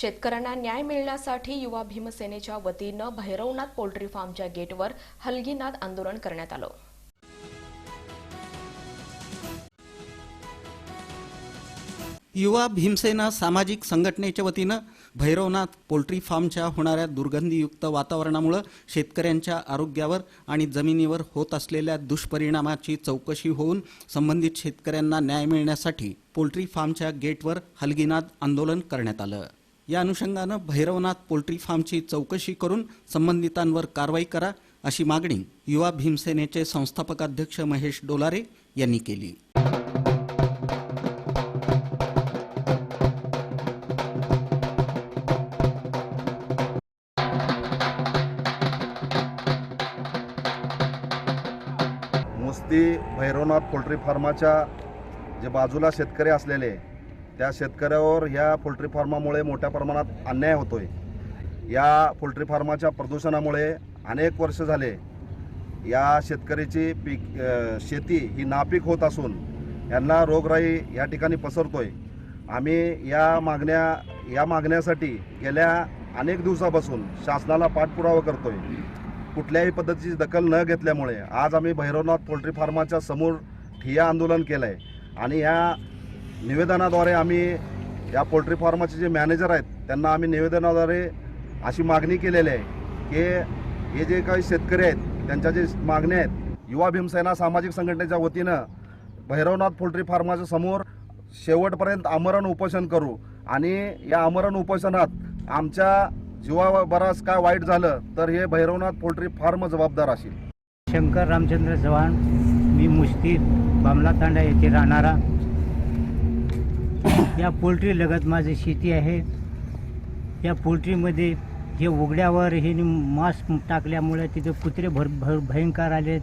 शेतकऱ्यांना न्याय मिळण्यासाठी युवा भीमसेनेच्या वतीनं भैरवनाथ पोल्ट्री फार्मच्या गेटवर हलगीनाद आंदोलन करण्यात आलं. युवा भीमसेना सामाजिक संघटनेच्या वतीनं भैरवनाथ पोल्ट्री फार्मच्या होणाऱ्या दुर्गंधीयुक्त वातावरणामुळं शेतकऱ्यांच्या आरोग्यावर आणि जमिनीवर होत असलेल्या दुष्परिणामाची चौकशी होऊन संबंधित शेतकऱ्यांना न्याय मिळण्यासाठी पोल्ट्री फार्मच्या गेटवर हलगीनाद आंदोलन करण्यात आलं. या अनुषंगानं भैरवनाथ पोल्ट्री फार्मची चौकशी करून संबंधितांवर कारवाई करा अशी मागणी युवा भीमसेनेचे संस्थापक अध्यक्ष महेश डोलारे यांनी केली. मुस्ती भैरवनाथ पोल्ट्री फार्माच्या जे बाजूला शेतकरी असलेले त्या शेतकऱ्यावर ह्या पोल्ट्री फार्मामुळे मोठ्या प्रमाणात अन्याय होतो आहे या पोल्ट्री फार्माच्या प्रदूषणामुळे अनेक वर्ष झाले या शेतकऱ्याची पीक शेती ही नापीक होत असून यांना रोगराई या ठिकाणी पसरतो आहे आम्ही या मागण्या या मागण्यासाठी गेल्या अनेक दिवसापासून शासनाला पाठपुरावा करतोय. कुठल्याही पद्धतीची दखल न घेतल्यामुळे आज आम्ही भैरवनाथ पोल्ट्री फार्माच्या समोर ठिया आंदोलन केलं आहे आणि या निवेदनाद्वारे आम्ही या पोल्ट्री फार्माचे जे मॅनेजर आहेत त्यांना आम्ही निवेदनाद्वारे अशी मागणी केलेली आहे की हे जे काही शेतकरी आहेत त्यांच्या जे मागण्या आहेत युवा भीमसेना सामाजिक संघटनेच्या वतीनं भैरवनाथ पोल्ट्री फार्माच्या समोर शेवटपर्यंत आमरण उपोषण करू आणि या आमरण उपोषणात आमच्या जीवा बराच काय वाईट झालं तर हे भैरवनाथ पोल्ट्री फार्म जबाबदार असेल. शंकर रामचंद्र चव्हाण मी मुश्किल बामला तांडा येथे राहणारा. या पोल्ट्री लगत माझी शेती आहे. या पोल्ट्रीमध्ये जे उघड्यावर हे मांस टाकल्यामुळे तिथे कुत्रे भर भर भयंकर आलेत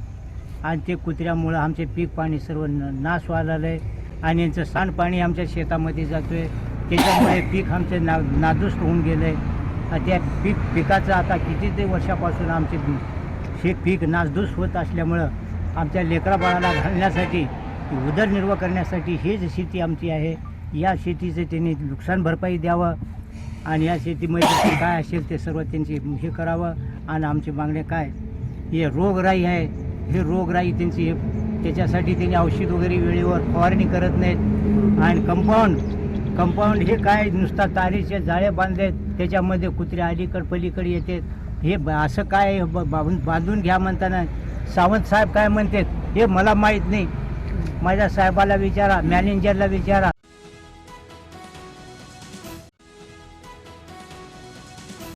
आणि ते कुत्र्यामुळं आमचे पीक पाणी सर्व नाश व्हायला आहे आणि यांचं सांडपाणी आमच्या शेतामध्ये जातो आहे त्याच्यामुळे पीक आमचे ना नादुष्ट होऊन गेलं. आहे त्या पीक पिकाचं आता किती ते वर्षापासून आमचे हे पीक नासधूस होत असल्यामुळं आमच्या लेकराबाळाला घालण्यासाठी उदरनिर्वाह करण्यासाठी हीच शेती आमची आहे. या शेतीचं त्यांनी नुकसान भरपाई द्यावं आणि या शेतीमध्ये काय असेल ते सर्व त्यांची हे करावं आणि आमची मागणी काय? हे रोगराई आहे. हे रोगराई त्यांची हे त्याच्यासाठी त्यांनी औषध वगैरे वेळेवर फवारणी करत नाहीत. आणि कंपाऊंड कंपाऊंड हे काय? नुसता तारीचे जाळे बांधलेत त्याच्यामध्ये कुत्रे अलीकड पलीकडे येतात हे ब- असं काय बांधून बांधून घ्या म्हणताना सावंत साहेब काय म्हणतात? हे मला माहीत नाही. माझ्या साहेबाला विचारा मॅनेजरला विचारा.